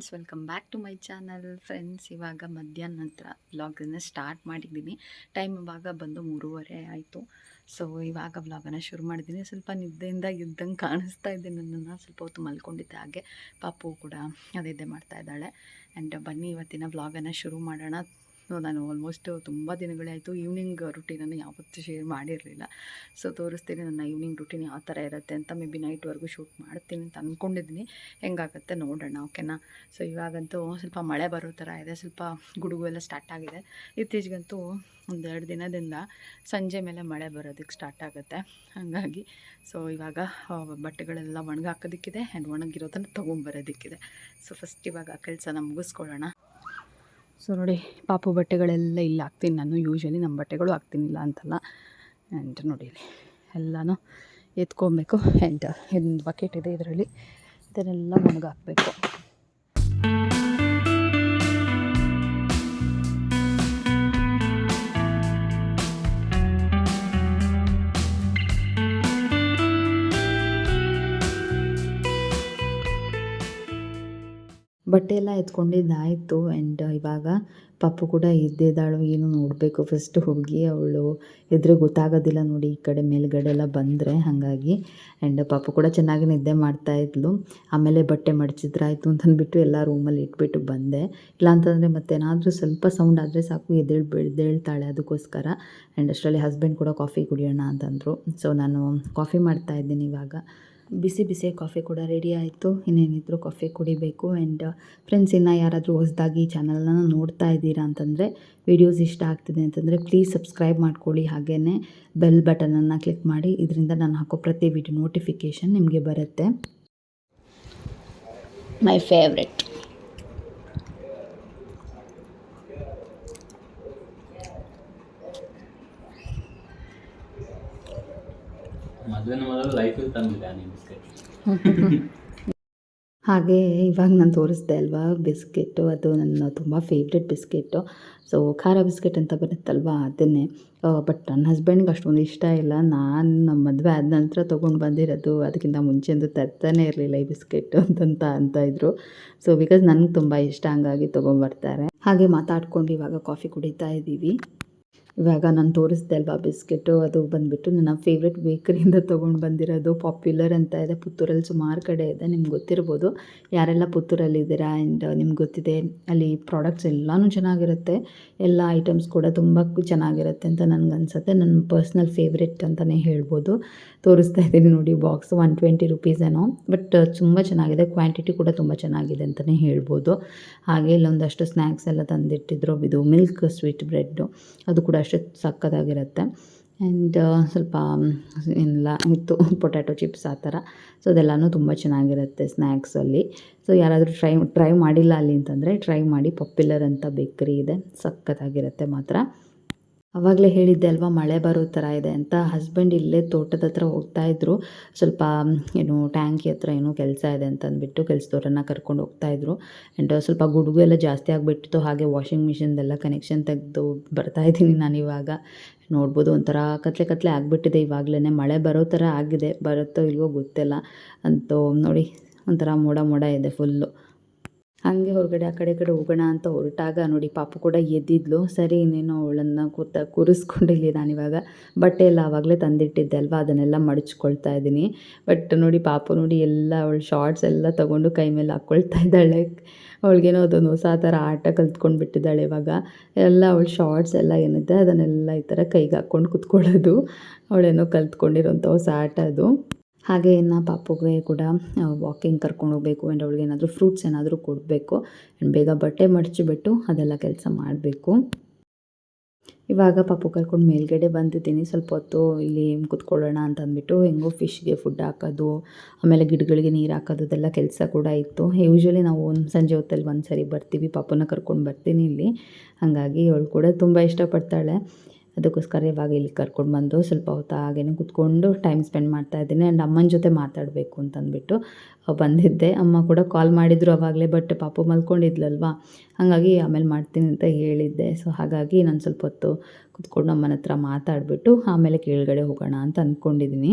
Friends welcome back to my channel friends ಇವಾಗ ಮಧ್ಯಾಹ್ನ ನಂತರ ವ್ಲಾಗನ್ನು ಸ್ಟಾರ್ಟ್ ಮಾಡಿದ್ದೀನಿ. ಟೈಮ್ ಇವಾಗ ಬಂದು ಮೂರುವರೆ ಆಯಿತು. ಸೊ ಇವಾಗ ವ್ಲಾಗನ್ನು ಶುರು ಮಾಡಿದ್ದೀನಿ. ಸ್ವಲ್ಪ ನಿದ್ದೆಯಿಂದ ಇದ್ದಂಗೆ ಕಾಣಿಸ್ತಾ ಇದ್ದೆ ನನ್ನನ್ನು. ಸ್ವಲ್ಪ ಹೊತ್ತು ಮಲ್ಕೊಂಡಿದ್ದೆ ಹಾಗೆ. ಪಾಪು ಕೂಡ ಅದೇ ಮಾಡ್ತಾ ಇದ್ದಾಳೆ. ಆ್ಯಂಡ್ ಬನ್ನಿ, ಇವತ್ತಿನ ವ್ಲಾಗನ್ನು ಶುರು ಮಾಡೋಣ. ಸೊ ನಾನು ಆಲ್ಮೋಸ್ಟ್ ತುಂಬ ದಿನಗಳೇ ಆಯಿತು ಈವ್ನಿಂಗ್ ರುಟೀನನ್ನು ಯಾವತ್ತೂ ಶೇರ್ ಮಾಡಿರಲಿಲ್ಲ. ಸೊ ತೋರಿಸ್ತೀನಿ ನನ್ನ ಈವ್ನಿಂಗ್ ರುಟೀನ್ ಯಾವ ಥರ ಇರುತ್ತೆ ಅಂತ ಮೇ ಬಿ ನೈಟ್ವರೆಗೂ ಶೂಟ್ ಮಾಡ್ತೀನಿ ಅಂತ ಅಂದ್ಕೊಂಡಿದ್ದೀನಿ ಹೆಂಗಾಗುತ್ತೆ ನೋಡೋಣ ಓಕೆನಾ ಸೊ ಇವಾಗಂತೂ ಸ್ವಲ್ಪ ಮಳೆ ಬರೋ ಥರ ಇದೆ, ಸ್ವಲ್ಪ ಗುಡುಗು ಎಲ್ಲ ಸ್ಟಾರ್ಟ್ ಆಗಿದೆ. ಇತ್ತೀಚೆಗಂತೂ ಒಂದೆರಡು ದಿನದಿಂದ ಸಂಜೆ ಮೇಲೆ ಮಳೆ ಬರೋದಕ್ಕೆ ಸ್ಟಾರ್ಟ್ ಆಗುತ್ತೆ. ಹಾಗಾಗಿ ಸೊ ಇವಾಗ ಬಟ್ಟೆಗಳೆಲ್ಲ ಒಣಗಾಕೋದಕ್ಕಿದೆ ಆ್ಯಂಡ್ ಒಣಗಿರೋದನ್ನು ತೊಗೊಂಬರೋದಕ್ಕಿದೆ ಸೊ ಫಸ್ಟ್ ಇವಾಗ ಆ ಕೆಲಸನ ಮುಗಿಸ್ಕೊಳ್ಳೋಣ. ಸೊ ನೋಡಿ, ಪಾಪು ಬಟ್ಟೆಗಳೆಲ್ಲ ಇಲ್ಲಿ ಹಾಕ್ತೀನಿ ನಾನು. ಯೂಶ್ವಲಿ ನಮ್ಮ ಬಟ್ಟೆಗಳು ಹಾಕ್ತೀನಿಲ್ಲ ಅಂತಲ್ಲ. ಆ್ಯಂಡ್ ನೋಡಿ ಎಲ್ಲನೂ ಎತ್ಕೊಬೇಕು. ಆ್ಯಂಡ್ ಒಂದು ಬಕೆಟ್ ಇದೆ ಇದರಲ್ಲಿ. ಇದನ್ನೆಲ್ಲ ಒಣಗಾಕಬೇಕು ಬಟ್ಟೆ ಎಲ್ಲ ಎತ್ಕೊಂಡಿದ್ದಾಯಿತು ಆ್ಯಂಡ್ ಇವಾಗ ಪಪ್ಪು ಕೂಡ ಎದ್ದಿದ್ದಾಳು, ಏನು ನೋಡಬೇಕು. ಫಸ್ಟ್ ಹುಡುಗಿ ಅವಳು ಎದುರು ಗೊತ್ತಾಗೋದಿಲ್ಲ ನೋಡಿ, ಈ ಕಡೆ ಮೇಲ್ಗಡೆ ಎಲ್ಲ ಬಂದರೆ ಹಾಗಾಗಿ. ಆ್ಯಂಡ್ ಪಾಪು ಕೂಡ ಚೆನ್ನಾಗಿ ನಿದ್ದೆ ಮಾಡ್ತಾ ಇದ್ಲು. ಆಮೇಲೆ ಬಟ್ಟೆ ಮಡಚಿದ್ರಾಯ್ತು ಅಂತಂದ್ಬಿಟ್ಟು ಎಲ್ಲ ರೂಮಲ್ಲಿ ಇಟ್ಬಿಟ್ಟು ಬಂದೆ. ಇಲ್ಲಾಂತಂದರೆ ಮತ್ತೇನಾದರೂ ಸ್ವಲ್ಪ ಸೌಂಡ್ ಆದರೆ ಸಾಕು, ಎದ್ದೇಳ್ ಬೆಳ್ದೇಳ್ತಾಳೆ ಅದಕ್ಕೋಸ್ಕರ. ಆ್ಯಂಡ್ ಅಷ್ಟರಲ್ಲಿ ಹಸ್ಬೆಂಡ್ ಕೂಡ ಕಾಫಿ ಕುಡಿಯೋಣ ಅಂತಂದರು. ಸೊ ನಾನು ಕಾಫಿ ಮಾಡ್ತಾ ಇದ್ದೀನಿ ಇವಾಗ. ಬಿಸಿ ಬಿಸಿ ಕಾಫಿ ಕೂಡ ರೆಡಿ ಆಯಿತು. ಇನ್ನೇನಿದ್ರು ಕಾಫಿ ಕುಡಿಬೇಕು ಆ್ಯಂಡ್ ಫ್ರೆಂಡ್ಸ್ ಇನ್ನು ಯಾರಾದರೂ ಹೊಸದಾಗಿ ಚಾನಲನ್ನು ನೋಡ್ತಾ ಇದ್ದೀರಾ ಅಂತಂದರೆ ವಿಡಿಯೋಸ್ ಇಷ್ಟ ಆಗ್ತಿದೆ ಅಂತಂದರೆ ಪ್ಲೀಸ್ ಸಬ್ಸ್ಕ್ರೈಬ್ ಮಾಡ್ಕೊಳ್ಳಿ. ಹಾಗೆಯೇ ಬೆಲ್ ಬಟನನ್ನು ಕ್ಲಿಕ್ ಮಾಡಿ. ಇದರಿಂದ ನಾನು ಹಾಕೋ ಪ್ರತಿ ವಿಡಿಯೋ ನೋಟಿಫಿಕೇಷನ್ ನಿಮಗೆ ಬರುತ್ತೆ. ಮೈ ಫೇವ್ರೆಟ್ ಹಾಗೆ ಇವಾಗ ನಾನು ತೋರಿಸ್ದೆ ಅಲ್ವಾ ಬಿಸ್ಕೆಟ್ಟು ಅದು ನನ್ನ ತುಂಬ ಫೇವ್ರೆಟ್ ಬಿಸ್ಕೆಟ್ಟು ಸೊ ಖಾರ ಬಿಸ್ಕೆಟ್ ಅಂತ ಬರುತ್ತಲ್ವಾ ಅದನ್ನೇ. ಬಟ್ ನನ್ನ ಹಸ್ಬೆಂಡ್ಗೆ ಅಷ್ಟೊಂದು ಇಷ್ಟ ಇಲ್ಲ. ನಾನು ನಮ್ಮ ಮದುವೆ ಆದ ನಂತರ ತೊಗೊಂಡು ಬಂದಿರೋದು, ಅದಕ್ಕಿಂತ ಮುಂಚೆಂದು ತರ್ತಾನೆ ಇರಲಿಲ್ಲ ಈ ಬಿಸ್ಕೆಟ್ ಅಂತಂತ ಅಂತ ಇದ್ರು. ಸೊ ಬಿಕಾಸ್ ನನಗೆ ತುಂಬ ಇಷ್ಟ, ಹಂಗಾಗಿ ತೊಗೊಂಬರ್ತಾರೆ ಹಾಗೆ ಮಾತಾಡ್ಕೊಂಡು ಇವಾಗ ಕಾಫಿ ಕುಡಿತಾ ಇದ್ದೀವಿ. ಇವಾಗ ನಾನು ತೋರಿಸ್ದೆ ಅಲ್ವಾ ಬಿಸ್ಕೆಟು, ಅದು ಬಂದುಬಿಟ್ಟು ನನ್ನ ಫೇವ್ರೆಟ್ ಬೇಕರಿಯಿಂದ ತೊಗೊಂಡು ಬಂದಿರೋದು ಪಾಪ್ಯುಲರ್ ಅಂತ ಇದೆ. ಪುತ್ತೂರಲ್ಲಿ ಸುಮಾರು ಕಡೆ ಇದೆ, ನಿಮ್ಗೆ ಗೊತ್ತಿರ್ಬೋದು. ಯಾರೆಲ್ಲ ಪುತ್ತೂರಲ್ಲಿದ್ದೀರಾ ಆ್ಯಂಡ್ ನಿಮ್ಗೆ ಗೊತ್ತಿದೆ, ಅಲ್ಲಿ ಪ್ರಾಡಕ್ಟ್ಸ್ ಎಲ್ಲನೂ ಚೆನ್ನಾಗಿರುತ್ತೆ. ಎಲ್ಲ ಐಟಮ್ಸ್ ಕೂಡ ತುಂಬ ಚೆನ್ನಾಗಿರುತ್ತೆ ಅಂತ ನನಗೆ ಅನ್ಸುತ್ತೆ. ನನ್ನ ಪರ್ಸ್ನಲ್ ಫೇವ್ರೆಟ್ ಅಂತಲೇ ಹೇಳ್ಬೋದು. ತೋರಿಸ್ತಾ ಇದ್ದೀನಿ ನೋಡಿ ಬಾಕ್ಸ್ ಒನ್ ಟ್ವೆಂಟಿ ರುಪೀಸ್ ಏನೋ. ಬಟ್ ತುಂಬ ಚೆನ್ನಾಗಿದೆ ಕ್ವಾಂಟಿಟಿ ಕೂಡ ತುಂಬ ಚೆನ್ನಾಗಿದೆ ಅಂತಲೇ ಹೇಳ್ಬೋದು. ಹಾಗೆ ಇಲ್ಲೊಂದಷ್ಟು ಸ್ನ್ಯಾಕ್ಸ್ ಎಲ್ಲ ತಂದಿಟ್ಟಿದ್ರು ಇದು ಮಿಲ್ಕ್ ಸ್ವೀಟ್ ಬ್ರೆಡ್ಡು ಅದು ಕೂಡ ಅಷ್ಟು ಸಕ್ಕತ್ತಾಗಿರುತ್ತೆ. ಆ್ಯಂಡ್ ಸ್ವಲ್ಪ ಏನಿಲ್ಲ ಇತ್ತು ಪೊಟ್ಯಾಟೊ ಚಿಪ್ಸ್ ಆ ಥರ. ಸೊ ಅದೆಲ್ಲನೂ ತುಂಬ ಚೆನ್ನಾಗಿರುತ್ತೆ ಸ್ನ್ಯಾಕ್ಸಲ್ಲಿ ಸೊ ಯಾರಾದರೂ ಟ್ರೈ ಟ್ರೈ ಮಾಡಿಲ್ಲ ಅಲ್ಲಿ ಅಂತಂದರೆ ಟ್ರೈ ಮಾಡಿ ಪಾಪ್ಯುಲರ್ ಅಂತ ಬೇಕರಿ ಇದೆ. ಸಕ್ಕತ್ತಾಗಿರುತ್ತೆ ಮಾತ್ರ. ಆವಾಗಲೇ ಹೇಳಿದ್ದೆ ಅಲ್ವಾ, ಮಳೆ ಬರೋ ಥರ ಇದೆ ಅಂತ. ಹಸ್ಬೆಂಡ್ ಇಲ್ಲೇ ತೋಟದ ಹತ್ರ ಹೋಗ್ತಾ ಇದ್ರು. ಸ್ವಲ್ಪ ಏನು ಟ್ಯಾಂಕಿ ಹತ್ರ ಏನೋ ಕೆಲಸ ಇದೆ ಅಂತ ಅಂದ್ಬಿಟ್ಟು ಕೆಲಸದವ್ರನ್ನ ಕರ್ಕೊಂಡು ಹೋಗ್ತಾ ಇದ್ರು. ಆ್ಯಂಡ್ ಸ್ವಲ್ಪ ಗುಡುಗು ಎಲ್ಲ ಜಾಸ್ತಿ ಆಗಿಬಿಟ್ಟಿತ್ತು. ಹಾಗೆ ವಾಷಿಂಗ್ ಮಿಷಿನ್ದೆಲ್ಲ ಕನೆಕ್ಷನ್ ತೆಗೆದು ಬರ್ತಾ ಇದ್ದೀನಿ ನಾನು ಇವಾಗ. ನೋಡ್ಬೋದು ಒಂಥರ ಕತ್ಲೆ ಕತ್ಲೆ ಆಗಿಬಿಟ್ಟಿದೆ ಇವಾಗಲೇ ಮಳೆ ಬರೋ ಥರ ಆಗಿದೆ. ಬರುತ್ತೋ ಇಲ್ವೋ ಗೊತ್ತಿಲ್ಲ. ಅಂತೂ ನೋಡಿ, ಒಂಥರ ಮೋಡ ಮೋಡ ಇದೆ ಫುಲ್ಲು ಹಾಗೆ ಹೊರಗಡೆ ಆ ಕಡೆ ಕಡೆ ಹೋಗೋಣ ಅಂತ ಹೊರಟಾಗ ನೋಡಿ ಪಾಪು ಕೂಡ ಎದ್ದಿದ್ಲು. ಸರಿ, ಇನ್ನೇನು ಅವಳನ್ನು ಕೂತ ನಾನು ನಾನಿವಾಗ. ಬಟ್ಟೆ ಎಲ್ಲ ಆವಾಗಲೇ ತಂದಿಟ್ಟಿದ್ದೆ ಅಲ್ವಾ? ಅದನ್ನೆಲ್ಲ ಮಡಚ್ಕೊಳ್ತಾ ಇದ್ದೀನಿ. ಬಟ್ ನೋಡಿ ಪಾಪು ನೋಡಿ ಎಲ್ಲ ಅವಳು ಶಾರ್ಟ್ಸ್ ಎಲ್ಲ ತೊಗೊಂಡು ಕೈ ಮೇಲೆ ಹಾಕ್ಕೊಳ್ತಾ ಇದ್ದಾಳೆ. ಅವಳಿಗೇನೋ ಅದೊಂದು ಹೊಸ ಥರ ಆಟ ಕಲ್ತ್ಕೊಂಡು ಬಿಟ್ಟಿದ್ದಾಳೆ ಇವಾಗ. ಎಲ್ಲ ಅವಳು ಶಾರ್ಟ್ಸ್ ಎಲ್ಲ ಏನಿದೆ ಅದನ್ನೆಲ್ಲ ಈ ಥರ ಕೈಗೆ ಹಾಕ್ಕೊಂಡು ಕುತ್ಕೊಳ್ಳೋದು. ಅವಳೇನೋ ಕಲ್ತ್ಕೊಂಡಿರೋಂಥ ಹೊಸ ಆಟ ಅದು. ಹಾಗೆ ಇನ್ನು ಪಾಪುಗೆ ಕೂಡ ವಾಕಿಂಗ್ ಕರ್ಕೊಂಡು ಹೋಗಬೇಕು ಆ್ಯಂಡ್ ಅವಳಿಗೆ ಏನಾದರೂ ಫ್ರೂಟ್ಸ್ ಏನಾದರೂ ಕೊಡಬೇಕು ಆ್ಯಂಡ್ ಬೇಗ ಬಟ್ಟೆ ಮಡಚಿಬಿಟ್ಟು ಅದೆಲ್ಲ ಕೆಲಸ ಮಾಡಬೇಕು. ಇವಾಗ ಪಾಪು ಕರ್ಕೊಂಡು ಮೇಲ್ಗಡೆ ಬಂದಿದ್ದೀನಿ. ಸ್ವಲ್ಪ ಹೊತ್ತು ಇಲ್ಲಿ ಕುತ್ಕೊಳ್ಳೋಣ ಅಂತ ಅಂದ್ಬಿಟ್ಟು ಹೆಂಗೋ ಫಿಶ್ಗೆ ಫುಡ್ ಹಾಕೋದು, ಆಮೇಲೆ ಗಿಡಗಳಿಗೆ ನೀರು ಹಾಕೋದು, ಅದೆಲ್ಲ ಕೆಲಸ ಕೂಡ ಇತ್ತು. ಯೂಶ್ವಲಿ ನಾವು ಒಂದು ಸಂಜೆ ಹೊತ್ತಲ್ಲಿ ಒಂದು ಸರಿ ಬರ್ತೀವಿ. ಪಾಪುನ ಕರ್ಕೊಂಡು ಬರ್ತೀನಿ ಇಲ್ಲಿ. ಹಾಗಾಗಿ ಅವಳು ಕೂಡ ತುಂಬ ಇಷ್ಟಪಡ್ತಾಳೆ. ಅದಕ್ಕೋಸ್ಕರ ಇವಾಗ ಇಲ್ಲಿ ಕರ್ಕೊಂಡು ಬಂದು ಸ್ವಲ್ಪ ಹೊತ್ತು ಹಾಗೇನೆ ಕುತ್ಕೊಂಡು ಟೈಮ್ ಸ್ಪೆಂಡ್ ಮಾಡ್ತಾ ಇದ್ದೀನಿ ಆ್ಯಂಡ್ ಅಮ್ಮನ ಜೊತೆ ಮಾತಾಡಬೇಕು ಅಂತಂದ್ಬಿಟ್ಟು ಬಂದಿದ್ದೆ. ಅಮ್ಮ ಕೂಡ ಕಾಲ್ ಮಾಡಿದ್ರು ಅವಾಗಲೇ ಬಟ್ ಪಾಪು ಮಲ್ಕೊಂಡಿದ್ಲಲ್ವಾ? ಹಾಗಾಗಿ ಆಮೇಲೆ ಮಾಡ್ತೀನಿ ಅಂತ ಹೇಳಿದ್ದೆ. ಸೊ ಹಾಗಾಗಿ ನಾನು ಸ್ವಲ್ಪ ಹೊತ್ತು ಕುತ್ಕೊಂಡು ಅಮ್ಮನ ಹತ್ರ ಮಾತಾಡಿಬಿಟ್ಟು ಆಮೇಲೆ ಕೆಳಗಡೆ ಹೋಗೋಣ ಅಂತ ಅಂದ್ಕೊಂಡಿದ್ದೀನಿ.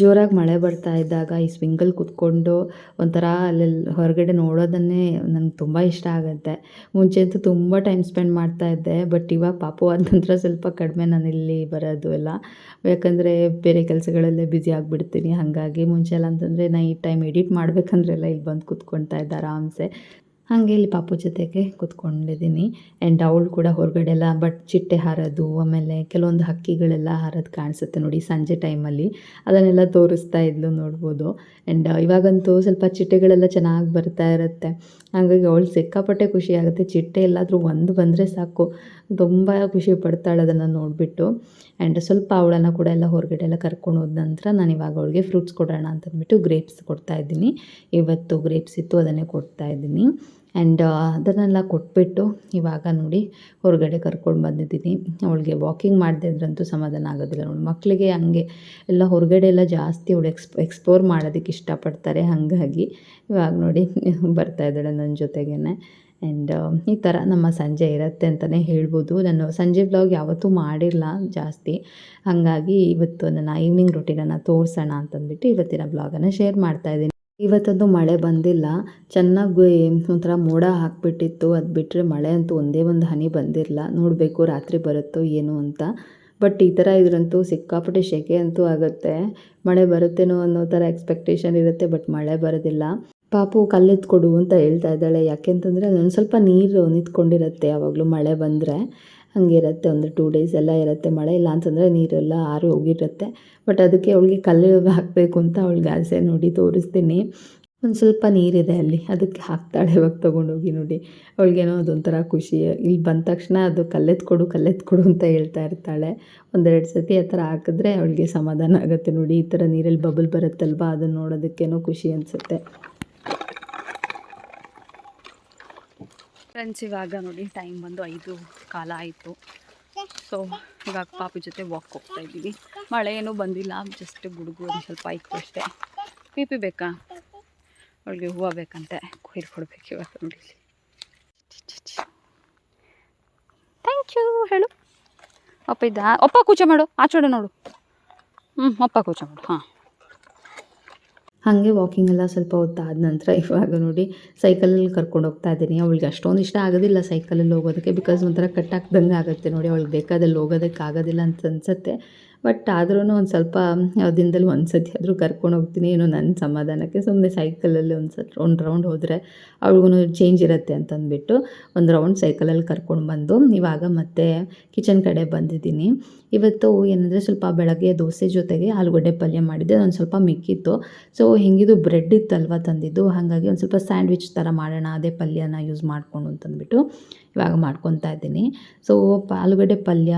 ಜೋರಾಗಿ ಮಳೆ ಬರ್ತಾ ಇದ್ದಾಗ ಈ ಸ್ವಿಂಗಲ್ಲಿ ಕುತ್ಕೊಂಡು ಒಂಥರ ಅಲ್ಲೆಲ್ಲಿ ಹೊರಗಡೆ ನೋಡೋದನ್ನೇ ನನಗೆ ತುಂಬ ಇಷ್ಟ ಆಗುತ್ತೆ. ಮುಂಚೆ ಅಂತೂ ತುಂಬ ಟೈಮ್ ಸ್ಪೆಂಡ್ ಮಾಡ್ತಾ ಇದ್ದೆ ಬಟ್ ಇವಾಗ ಪಾಪು ನಂತರ ಸ್ವಲ್ಪ ಕಡಿಮೆ ನಾನು ಇಲ್ಲಿ ಬರೋದು ಎಲ್ಲ. ಯಾಕಂದರೆ ಬೇರೆ ಕೆಲಸಗಳಲ್ಲೇ ಬ್ಯುಸಿ ಆಗಿಬಿಡ್ತೀನಿ. ಹಾಗಾಗಿ ಮುಂಚೆ ಎಲ್ಲ ಅಂತಂದರೆ ನೈಟ್ ಟೈಮ್ ಎಡಿಟ್ ಮಾಡಬೇಕಂದ್ರೆಲ್ಲ ಇಲ್ಲಿ ಬಂದು ಕುತ್ಕೊಳ್ತಾ ಇದ್ದೆ ಆರಾಮ್ಸೆ. ಹಾಗೆ ಇಲ್ಲಿ ಪಾಪು ಜೊತೆಗೆ ಕೂತ್ಕೊಂಡಿದ್ದೀನಿ. ಆ್ಯಂಡ್ ಅವಳು ಕೂಡ ಹೊರಗಡೆ ಎಲ್ಲ ಬಟ್ ಚಿಟ್ಟೆ ಹಾರೋದು, ಆಮೇಲೆ ಕೆಲವೊಂದು ಹಕ್ಕಿಗಳೆಲ್ಲ ಹಾರೋದು ಕಾಣಿಸುತ್ತೆ ನೋಡಿ ಸಂಜೆ ಟೈಮಲ್ಲಿ ಅದನ್ನೆಲ್ಲ ತೋರಿಸ್ತಾ ಇದ್ಲು ನೋಡ್ಬೋದು. ಆ್ಯಂಡ್ ಇವಾಗಂತೂ ಸ್ವಲ್ಪ ಚಿಟ್ಟೆಗಳೆಲ್ಲ ಚೆನ್ನಾಗಿ ಬರ್ತಾ ಇರುತ್ತೆ. ಹಾಗಾಗಿ ಅವಳು ಸಿಕ್ಕಾಪಟ್ಟೆ ಖುಷಿ ಆಗುತ್ತೆ. ಚಿಟ್ಟೆ ಎಲ್ಲಾದರೂ ಒಂದು ಬಂದರೆ ಸಾಕು. ತುಂಬ ಖುಷಿ ಪಡ್ತಾಳೆ ಅದನ್ನು ನೋಡಿಬಿಟ್ಟು. ಆ್ಯಂಡ್ ಸ್ವಲ್ಪ ಅವಳನ್ನು ಕೂಡ ಎಲ್ಲ ಹೊರಗಡೆ ಎಲ್ಲ ಕರ್ಕೊಂಡು ಹೋದ ನಂತರ ನಾನು ಇವಾಗ ಅವಳಿಗೆ ಫ್ರೂಟ್ಸ್ ಕೊಡೋಣ ಅಂತಂದ್ಬಿಟ್ಟು ಗ್ರೇಪ್ಸ್ ಕೊಡ್ತಾ ಇದ್ದೀನಿ. ಇವತ್ತು ಗ್ರೇಪ್ಸ್ ಇತ್ತು, ಅದನ್ನೇ ಕೊಡ್ತಾ ಇದ್ದೀನಿ. ಆ್ಯಂಡ್ ಅದನ್ನೆಲ್ಲ ಕೊಟ್ಬಿಟ್ಟು ಇವಾಗ ನೋಡಿ ಹೊರಗಡೆ ಕರ್ಕೊಂಡು ಬಂದಿದ್ದೀನಿ. ಅವಳಿಗೆ ವಾಕಿಂಗ್ ಮಾಡದೇ ಇದ್ರಂತೂ ಸಮಾಧಾನ ಆಗೋದಿಲ್ಲ ನೋಡಿ. ಮಕ್ಕಳಿಗೆ ಹಂಗೆ ಎಲ್ಲ ಹೊರಗಡೆ ಎಲ್ಲ ಜಾಸ್ತಿ ಅವಳು ಎಕ್ಸ್ ಎಕ್ಸ್ಪ್ಲೋರ್ ಮಾಡೋದಕ್ಕೆ ಇಷ್ಟಪಡ್ತಾರೆ ಹಾಗಾಗಿ. ಇವಾಗ ನೋಡಿ ಬರ್ತಾ ಇದ್ದಾಳೆ ನನ್ನ ಜೊತೆಗೇ ಆ್ಯಂಡ್ ಈ ಥರ ನಮ್ಮ ಸಂಜೆ ಇರುತ್ತೆ ಅಂತಲೇ ಹೇಳ್ಬೋದು. ನಾನು ಸಂಜೆ ಬ್ಲಾಗ್ ಯಾವತ್ತೂ ಮಾಡಿರಲ್ಲ ಜಾಸ್ತಿ. ಹಾಗಾಗಿ ಇವತ್ತು ನನ್ನ ಈವ್ನಿಂಗ್ ರೊಟೀನನ್ನು ತೋರಿಸೋಣ ಅಂತಂದ್ಬಿಟ್ಟು ಇವತ್ತಿನ ಬ್ಲಾಗನ್ನು ಶೇರ್ ಮಾಡ್ತಾಯಿದ್ದೀನಿ ಇವತ್ತಂತೂ ಮಳೆ ಬಂದಿಲ್ಲ. ಚೆನ್ನಾಗಿ ಒಂಥರ ಮೋಡ ಹಾಕ್ಬಿಟ್ಟಿತ್ತು. ಅದು ಬಿಟ್ಟರೆ ಮಳೆ ಅಂತೂ ಒಂದೇ ಒಂದು ಹನಿ ಬಂದಿರಲ್ಲ. ನೋಡಬೇಕು ರಾತ್ರಿ ಬರುತ್ತೋ ಏನು ಅಂತ. ಬಟ್ ಈ ಥರ ಇದ್ರಂತೂ ಸಿಕ್ಕಾಪಟ್ಟೆ ಸೆಕೆ ಅಂತೂ ಆಗುತ್ತೆ. ಮಳೆ ಬರುತ್ತೇನೋ ಅನ್ನೋ ಥರ ಎಕ್ಸ್ಪೆಕ್ಟೇಷನ್ ಇರುತ್ತೆ ಬಟ್ ಮಳೆ ಬರೋದಿಲ್ಲ. ಪಾಪು ಕಲ್ಲೆತ್ಕೊಡು ಅಂತ ಹೇಳ್ತಾ ಇದ್ದಾಳೆ. ಯಾಕೆಂತಂದರೆ ಅದೊಂದು ಸ್ವಲ್ಪ ನೀರು ನಿಂತ್ಕೊಂಡಿರುತ್ತೆ ಯಾವಾಗಲೂ ಮಳೆ ಬಂದರೆ. ಹಂಗಿರುತ್ತೆ ಒಂದು ಟೂ ಡೇಸ್ ಎಲ್ಲ ಇರುತ್ತೆ ಮಳೆ. ಇಲ್ಲ ಅಂತಂದರೆ ನೀರೆಲ್ಲ ಆರಿ ಹೋಗಿರುತ್ತೆ. ಬಟ್ ಅದಕ್ಕೆ ಅವಳಿಗೆ ಕಲ್ಲು ಹಾಕಬೇಕು ಅಂತ ಅವಳಿಗೆ ಆಸೆ ನೋಡಿ ತೋರಿಸ್ತೀನಿ. ಒಂದು ಸ್ವಲ್ಪ ನೀರಿದೆ ಅಲ್ಲಿ. ಅದಕ್ಕೆ ಹಾಕ್ತಾಳೆ ಇವಾಗ ತೊಗೊಂಡೋಗಿ ನೋಡಿ. ಅವಳಿಗೇನೋ ಅದೊಂಥರ ಖುಷಿ. ಇಲ್ಲಿ ಬಂದ ತಕ್ಷಣ ಅದು ಕಲ್ಲೆತ್ಕೊಡು ಕಲ್ಲೆತ್ಕೊಡು ಅಂತ ಹೇಳ್ತಾ ಇರ್ತಾಳೆ. ಒಂದೆರಡು ಸತಿ ಆ ಥರ ಹಾಕಿದ್ರೆ ಅವಳಿಗೆ ಸಮಾಧಾನ ಆಗುತ್ತೆ ನೋಡಿ. ಈ ಥರ ನೀರಲ್ಲಿ ಬಬಲ್ ಬರುತ್ತಲ್ವ? ಅದನ್ನು ನೋಡೋದಕ್ಕೇನೋ ಖುಷಿ ಅನಿಸುತ್ತೆ. ಫ್ರೆಂಡ್ಸ್, ಇವಾಗ ನೋಡಿ ಟೈಮ್ ಬಂದು ಐದು ಕಾಲ ಆಯಿತು. ಸೊ ಇವಾಗ ಪಾಪಿ ಜೊತೆ ವಾಕ್ ಹೋಗ್ತಾ ಇದ್ದೀವಿ. ಮಳೆ ಏನೂ ಬಂದಿಲ್ಲ ಜಸ್ಟ್ ಗುಡುಗು ಒಂದು ಸ್ವಲ್ಪ ಆಯಿತು ಅಷ್ಟೇ. ಪಿ ಪಿ ಬೇಕಾ? ಅವಳಿಗೆ ಹೂವು ಬೇಕಂತೆ ಕೊಯ್ದು ಕೊಡ್ಬೇಕು ಇವಾಗ ನೋಡಿ. ಥ್ಯಾಂಕ್ ಯು ಹೇಳು. ಅಪ್ಪ ಇದ್ದ? ಅಪ್ಪ ಕೂಚ ಮಾಡು ಆಚೋಡ ನೋಡು. ಹ್ಞೂ ಅಪ್ಪ ಕೂಚ ಮಾಡು, ಹಾಂ. ಹಾಗೆ ವಾಕಿಂಗ್ ಎಲ್ಲ ಸ್ವಲ್ಪ ಹೊತ್ತಾದ ನಂತರ ಇವಾಗ ನೋಡಿ ಸೈಕಲಲ್ಲಿ ಕರ್ಕೊಂಡು ಹೋಗ್ತಾ ಇದ್ದೀನಿ ಅವಳಿಗೆ ಅಷ್ಟೊಂದು ಇಷ್ಟ ಆಗೋದಿಲ್ಲ ಸೈಕಲಲ್ಲಿ ಹೋಗೋದಕ್ಕೆ ಬಿಕಾಸ್ ಒಂಥರ ಕಟ್ಟಾಕ್ದಂಗೆ ಆಗುತ್ತೆ ನೋಡಿ. ಅವಳಿಗೆ ಬೇಕಾದಲ್ಲಿ ಹೋಗೋದಕ್ಕೆ ಆಗೋದಿಲ್ಲ ಅಂತ ಅನಿಸುತ್ತೆ. ಬಟ್ ಆದ್ರೂ ಒಂದು ಸ್ವಲ್ಪ ದಿನದಲ್ಲಿ ಒಂದು ಸತಿ ಆದರೂ ಕರ್ಕೊಂಡು ಹೋಗ್ತೀನಿ ಏನೋ ನನ್ನ ಸಮಾಧಾನಕ್ಕೆ. ಸುಮ್ಮನೆ ಸೈಕಲಲ್ಲಿ ಒಂದು ಸತ್, ಒಂದು ರೌಂಡ್ ಹೋದರೆ ಅವ್ಳಿಗೂ ಚೇಂಜ್ ಇರುತ್ತೆ ಅಂತಂದ್ಬಿಟ್ಟು ಒಂದು ರೌಂಡ್ ಸೈಕಲಲ್ಲಿ ಕರ್ಕೊಂಡು ಬಂದು ಇವಾಗ ಮತ್ತೆ ಕಿಚನ್ ಕಡೆ ಬಂದಿದ್ದೀನಿ. ಇವತ್ತು ಏನಂದರೆ ಸ್ವಲ್ಪ ಬೆಳಗ್ಗೆ ದೋಸೆ ಜೊತೆಗೆ ಆಲೂಗಡ್ಡೆ ಪಲ್ಯ ಮಾಡಿದ್ದೆ ಒಂದು ಸ್ವಲ್ಪ ಮಿಕ್ಕಿತ್ತು. ಸೊ ಹೆಂಗಿದು ಬ್ರೆಡ್ ಇತ್ತಲ್ವ ತಂದಿದ್ದು, ಹಾಗಾಗಿ ಒಂದು ಸ್ವಲ್ಪ ಸ್ಯಾಂಡ್ವಿಚ್ ಥರ ಮಾಡೋಣ, ಅದೇ ಪಲ್ಯನ ಯೂಸ್ ಮಾಡಿಕೊಂಡು ಅಂತಂದ್ಬಿಟ್ಟು ಇವಾಗ ಮಾಡ್ಕೊತಾ ಇದ್ದೀನಿ. ಸೊ ಆಲೂಗಡ್ಡೆ ಪಲ್ಯ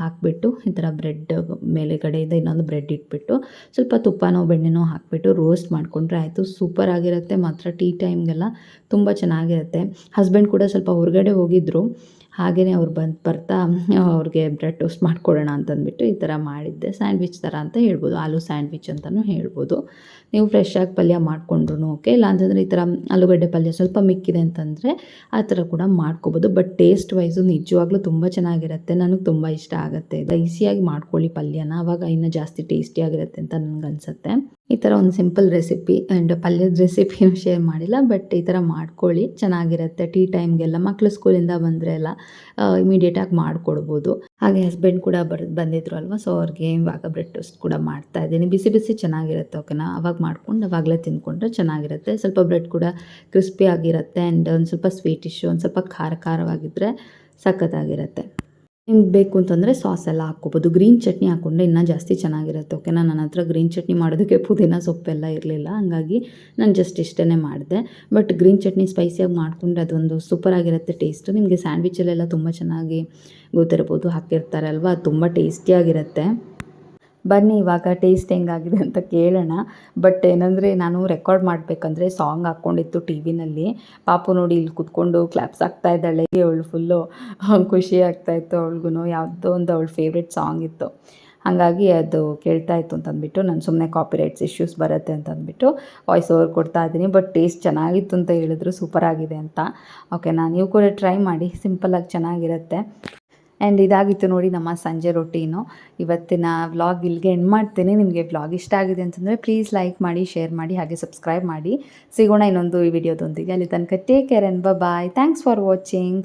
ಹಾಕಿಬಿಟ್ಟು, ಈ ಥರ ಬ್ರೆಡ್ ಮೇಲೆಗಡೆಯಿಂದ ಇನ್ನೊಂದು ಬ್ರೆಡ್ ಇಟ್ಬಿಟ್ಟು, ಸ್ವಲ್ಪ ತುಪ್ಪನೋ, ಬೆಣ್ಣೆನೋ ಹಾಕಿಬಿಟ್ಟು ರೋಸ್ಟ್ ಮಾಡಿಕೊಂಡ್ರೆ ಆಯಿತು. ಸೂಪರ್ ಆಗಿರುತ್ತೆ. ಮಾತ್ರ ಟೀ ಟೈಮ್ಗೆಲ್ಲ ತುಂಬ ಚೆನ್ನಾಗಿರುತ್ತೆ. ಹಸ್ಬೆಂಡ್ ಕೂಡ ಸ್ವಲ್ಪ ಹೊರಗಡೆ ಹೋಗಿದ್ದರು ಹಾಗೆಯೇ ಅವ್ರು ಬಂದು ಬರ್ತಾ, ಅವ್ರಿಗೆ ಬ್ರೆಡ್ ಟೋಸ್ಟ್ ಮಾಡಿಕೊಡೋಣ ಅಂತಂದ್ಬಿಟ್ಟು ಈ ಥರ ಮಾಡಿದ್ದೆ. ಸ್ಯಾಂಡ್ವಿಚ್ ಥರ ಅಂತ ಹೇಳ್ಬೋದು. ಆಲೂ ಸ್ಯಾಂಡ್ವಿಚ್ ಅಂತಲೂ ಹೇಳ್ಬೋದು. ನೀವು ಫ್ರೆಶ್ ಆಗಿ ಪಲ್ಯ ಮಾಡಿಕೊಂಡ್ರು ಓಕೆ ಇಲ್ಲ ಅಂತಂದರೆ ಈ ಥರ ಆಲೂಗಡ್ಡೆ ಪಲ್ಯ ಸ್ವಲ್ಪ ಮಿಕ್ಕಿದೆ ಅಂತಂದರೆ ಆ ಥರ ಕೂಡ ಮಾಡ್ಕೋಬೋದು. ಬಟ್ ಟೇಸ್ಟ್ ವೈಸು ನಿಜವಾಗ್ಲೂ ತುಂಬ ಚೆನ್ನಾಗಿರುತ್ತೆ. ನನಗೆ ತುಂಬ ಇಷ್ಟ ಆಗುತ್ತೆ. ಈಸಿಯಾಗಿ ಮಾಡ್ಕೊಳ್ಳಿ ಪಲ್ಯನ. ಆವಾಗ ಇನ್ನೂ ಜಾಸ್ತಿ ಟೇಸ್ಟಿಯಾಗಿರುತ್ತೆ ಅಂತ ನನಗೆ ಅನಿಸುತ್ತೆ. ಈ ಥರ ಒಂದು ಸಿಂಪಲ್ ರೆಸಿಪಿ ಆ್ಯಂಡ್ ಪಲ್ಯದ ರೆಸಿಪಿನೂ ಶೇರ್ ಮಾಡಿಲ್ಲ. ಬಟ್ ಈ ಥರ ಮಾಡ್ಕೊಳ್ಳಿ. ಚೆನ್ನಾಗಿರುತ್ತೆ. ಟೀ ಟೈಮ್ಗೆಲ್ಲ ಮಕ್ಕಳು ಸ್ಕೂಲಿಂದ ಬಂದರೆ ಎಲ್ಲ ಇಮಿಡಿಯೇಟಾಗಿ ಮಾಡಿಕೊಡ್ಬೋದು. ಹಾಗೆ ಹಸ್ಬೆಂಡ್ ಕೂಡ ಬರ್, ಬಂದಿದ್ರು ಅಲ್ವಾ? ಸೊ ಅವ್ರಿಗೆ ಇವಾಗ ಬ್ರೆಡ್ ಟೋಸ್ಟ್ ಕೂಡ ಮಾಡ್ತಾ ಇದ್ದೀನಿ. ಬಿಸಿ ಬಿಸಿ ಚೆನ್ನಾಗಿರುತ್ತೆ ಓಕೆನಾ ಅವಾಗ ಮಾಡ್ಕೊಂಡು ಅವಾಗಲೇ ತಿಂದ್ಕೊಂಡ್ರೆ ಚೆನ್ನಾಗಿರುತ್ತೆ. ಸ್ವಲ್ಪ ಬ್ರೆಡ್ ಕೂಡ ಕ್ರಿಸ್ಪಿ ಆಗಿರುತ್ತೆ ಆ್ಯಂಡ್ ಒಂದು ಸ್ವಲ್ಪ ಸ್ವೀಟಿಶು ಒಂದು ಸ್ವಲ್ಪ ಖಾರ ಖಾರವಾಗಿದ್ದರೆ ಸಖತ್ತಾಗಿರುತ್ತೆ. ನಿಮ್ಗೆ ಬೇಕು ಅಂತಂದರೆ ಸಾಸ್ ಎಲ್ಲ ಹಾಕ್ಕೋಬೋದು. ಗ್ರೀನ್ ಚಟ್ನಿ ಹಾಕ್ಕೊಂಡ್ರೆ ಇನ್ನೂ ಜಾಸ್ತಿ ಚೆನ್ನಾಗಿರುತ್ತೆ, ಓಕೆನಾ? ನನ್ನ ಹತ್ರ ಗ್ರೀನ್ ಚಟ್ನಿ ಮಾಡೋದಕ್ಕೆ ಪುದೀನ ಸೊಪ್ಪೆಲ್ಲ ಇರಲಿಲ್ಲ, ಹಂಗಾಗಿ ನಾನು ಜಸ್ಟ್ ಇಷ್ಟೇ ಮಾಡಿದೆ. ಬಟ್ ಗ್ರೀನ್ ಚಟ್ನಿ ಸ್ಪೈಸಿಯಾಗಿ ಮಾಡಿಕೊಂಡ್ರೆ ಅದೊಂದು ಸೂಪರಾಗಿರುತ್ತೆ ಟೇಸ್ಟು ನಿಮಗೆ ಸ್ಯಾಂಡ್ವಿಚಲ್ಲೆಲ್ಲ ತುಂಬ ಚೆನ್ನಾಗಿ ಗೊತ್ತಿರ್ಬೋದು, ಹಾಕಿರ್ತಾರೆ ಅಲ್ವಾ? ಅದು ತುಂಬ ಟೇಸ್ಟಿಯಾಗಿರುತ್ತೆ ಬನ್ನಿ, ಇವಾಗ ಟೇಸ್ಟ್ ಹೆಂಗಾಗಿದೆ ಅಂತ ಕೇಳೋಣ. ಬಟ್ ಏನಂದರೆ ನಾನು ರೆಕಾರ್ಡ್ ಮಾಡಬೇಕಂದ್ರೆ ಸಾಂಗ್ ಹಾಕ್ಕೊಂಡಿತ್ತು ಟಿ ವಿನಲ್ಲಿ ಪಾಪು ನೋಡಿ ಇಲ್ಲಿ ಕುತ್ಕೊಂಡು ಕ್ಲಾಪ್ಸ್ ಆಗ್ತಾ ಇದ್ದಾಳೆ. ಅವಳು ಫುಲ್ಲು ಖುಷಿ ಆಗ್ತಾಯಿತ್ತು ಅವಳಿಗೂ ಯಾವುದೋ ಒಂದು ಅವಳ ಫೇವ್ರೆಟ್ ಸಾಂಗ್ ಇತ್ತು. ಹಾಗಾಗಿ ಅದು ಕೇಳ್ತಾ ಇತ್ತು ಅಂತಂದ್ಬಿಟ್ಟು ನಾನು ಸುಮ್ಮನೆ ಕಾಪಿರೈಟ್ಸ್ ಇಶ್ಯೂಸ್ ಬರುತ್ತೆ ಅಂತಂದ್ಬಿಟ್ಟು ವಾಯ್ಸ್ ಓವರ್ ಕೊಡ್ತಾ ಇದ್ದೀನಿ. ಬಟ್ ಟೇಸ್ಟ್ ಚೆನ್ನಾಗಿತ್ತು ಅಂತ ಹೇಳಿದ್ರು ಸೂಪರ್ ಆಗಿದೆ ಅಂತ. ಓಕೆನಾ ನೀವು ಕೂಡ ಟ್ರೈ ಮಾಡಿ. ಸಿಂಪಲ್ಲಾಗಿ ಚೆನ್ನಾಗಿರುತ್ತೆ. ಆ್ಯಂಡ್ ಇದಾಗಿತ್ತು ನೋಡಿ ನಮ್ಮ ಸಂಜೆ ರೊಟೀನು ಇವತ್ತಿನ ವ್ಲಾಗ್ ಇಲ್ಲಿಗೆ ಎಂಡ್ ಮಾಡ್ತೀನಿ. ನಿಮಗೆ ವ್ಲಾಗ್ ಇಷ್ಟ ಆಗಿದೆ ಅಂತಂದರೆ ಪ್ಲೀಸ್ ಲೈಕ್ ಮಾಡಿ ಶೇರ್ ಮಾಡಿ, ಹಾಗೆ ಸಬ್ಸ್ಕ್ರೈಬ್ ಮಾಡಿ. ಸಿಗೋಣ ಇನ್ನೊಂದು ಈ ವಿಡಿಯೋದೊಂದಿಗೆ ಅಲ್ಲಿ ತನಕ take care and bye thanks for watching